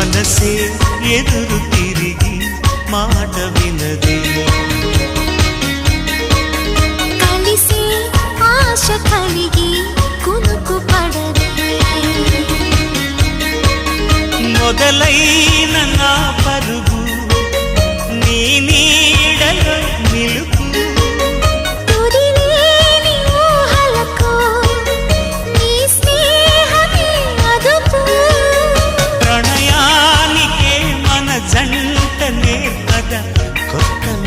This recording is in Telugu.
మనసే ఎదురు తిరిగి మాట వినదే. కలిసి ఆశ కలిగి కునుకు పడదే మొదలైన నా పరుగు నేర్పద కొత్త